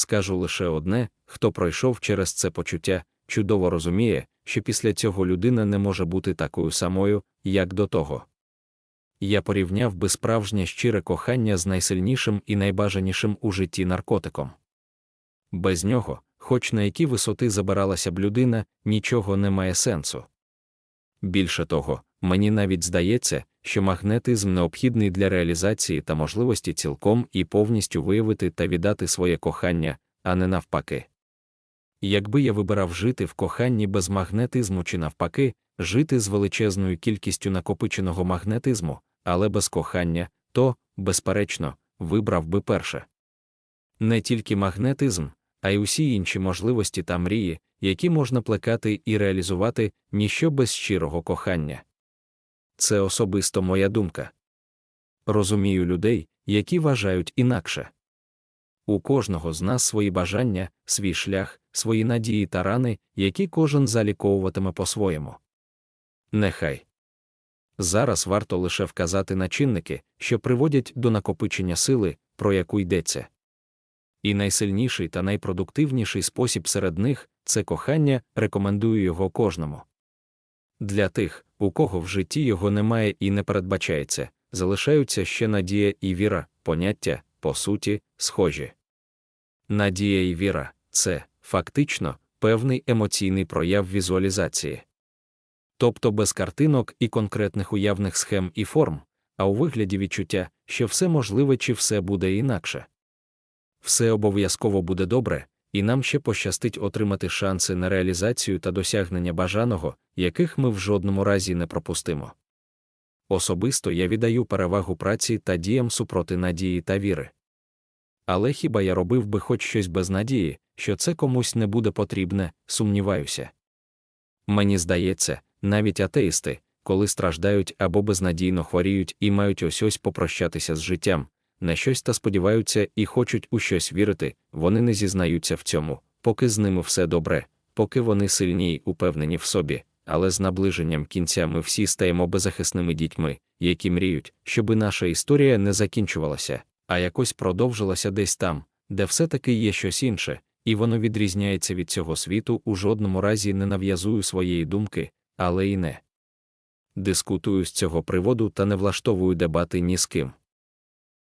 скажу лише одне: хто пройшов через це почуття, чудово розуміє, що після цього людина не може бути такою самою, як до того. Я порівняв би справжнє щире кохання з найсильнішим і найбажанішим у житті наркотиком. Без нього, хоч на які висоти забиралася б людина, нічого не має сенсу. Більше того, мені навіть здається, що магнетизм необхідний для реалізації та можливості цілком і повністю виявити та віддати своє кохання, а не навпаки. Якби я вибирав жити в коханні без магнетизму чи навпаки, жити з величезною кількістю накопиченого магнетизму, але без кохання, то, безперечно, вибрав би перше. Не тільки магнетизм, а й усі інші можливості та мрії, які можна плекати і реалізувати, ніщо без щирого кохання. Це особисто моя думка. Розумію людей, які вважають інакше. У кожного з нас свої бажання, свій шлях, свої надії та рани, які кожен заліковуватиме по-своєму. Нехай. Зараз варто лише вказати на чинники, що приводять до накопичення сили, про яку йдеться. І найсильніший та найпродуктивніший спосіб серед них це кохання, рекомендую його кожному. Для тих, у кого в житті його немає і не передбачається, залишаються ще надія і віра, поняття, по суті, схожі. Надія і віра це, фактично, певний емоційний прояв візуалізації. Тобто без картинок і конкретних уявних схем і форм, а у вигляді відчуття, що все можливе чи все буде інакше. Все обов'язково буде добре, і нам ще пощастить отримати шанси на реалізацію та досягнення бажаного, яких ми в жодному разі не пропустимо. Особисто я віддаю перевагу праці та діям супроти надії та віри. Але хіба я робив би хоч щось без надії, що це комусь не буде потрібне, сумніваюся. Мені здається, навіть атеїсти, коли страждають або безнадійно хворіють і мають ось ось попрощатися з життям, на щось та сподіваються і хочуть у щось вірити, вони не зізнаються в цьому, поки з ними все добре, поки вони сильні й упевнені в собі, але з наближенням кінця ми всі стаємо беззахисними дітьми, які мріють, щоби наша історія не закінчувалася, а якось продовжилася десь там, де все-таки є щось інше, і воно відрізняється від цього світу у жодному разі не нав'язую своєї думки, але й не. Дискутую з цього приводу та не влаштовую дебати ні з ким.